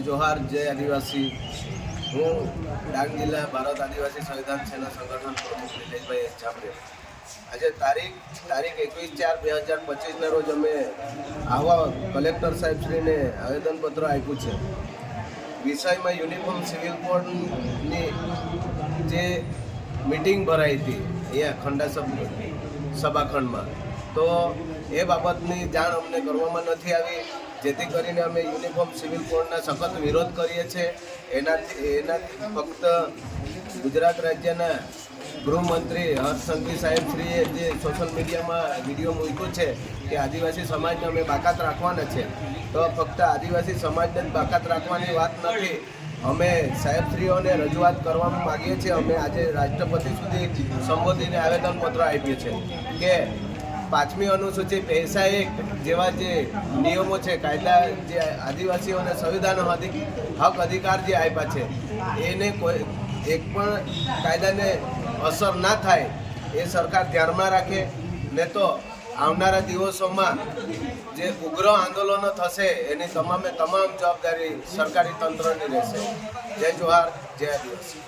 જોહાર, જય આદિવાસી. હું ડાંગ જિલ્લા ભારત આદિવાસી સંવિધાન સેના સંગઠન પ્રમુખ નિલેશભાઈ એસ આજે તારીખ તારીખ એકવીસ ચાર બે હજાર પચીસના રોજ અમે આવા કલેક્ટર સાહેબશ્રીને આવેદનપત્ર આપ્યું છે. વિષયમાં યુનિફોર્મ સિવિલ કોડની જે મિટિંગ ભરાઈ હતી અહીંયા ખંડા સભ સભાખંડમાં. તો એ બાબતની જાણ અમને કરવામાં નથી આવી. જેથી કરીને અમે યુનિફોર્મ સિવિલ કોડના સખત વિરોધ કરીએ છીએ. એનાથી એનાથી ફક્ત ગુજરાત રાજ્યના ગૃહમંત્રી હર્ષ સંઘવી સાહેબશ્રીએ જે સોશિયલ મીડિયામાં વીડિયો મૂક્યો છે કે આદિવાસી સમાજને અમે બાકાત રાખવાના છે. તો ફક્ત આદિવાસી સમાજને જ બાકાત રાખવાની વાત નથી. અમે સાહેબશ્રીઓને રજૂઆત કરવા માગીએ છીએ. અમે આજે રાષ્ટ્રપતિ સુધી સંબોધીને આવેદનપત્ર આપીએ છીએ કે પાંચમી અનુસૂચિ પૈસા એક જેવા જે નિયમો છે, કાયદા જે આદિવાસીઓને સંવિધાન હક અધિકાર જે આપ્યા છે, એને કોઈ એક પણ કાયદાને અસર ના થાય એ સરકાર ધ્યાનમાં રાખે. ને તો આવનારા દિવસોમાં જે ઉગ્ર આંદોલનો થશે, એની તમામે તમામ જવાબદારી સરકારી તંત્રની રહેશે. જય જોહાર, જય આદિવાસી.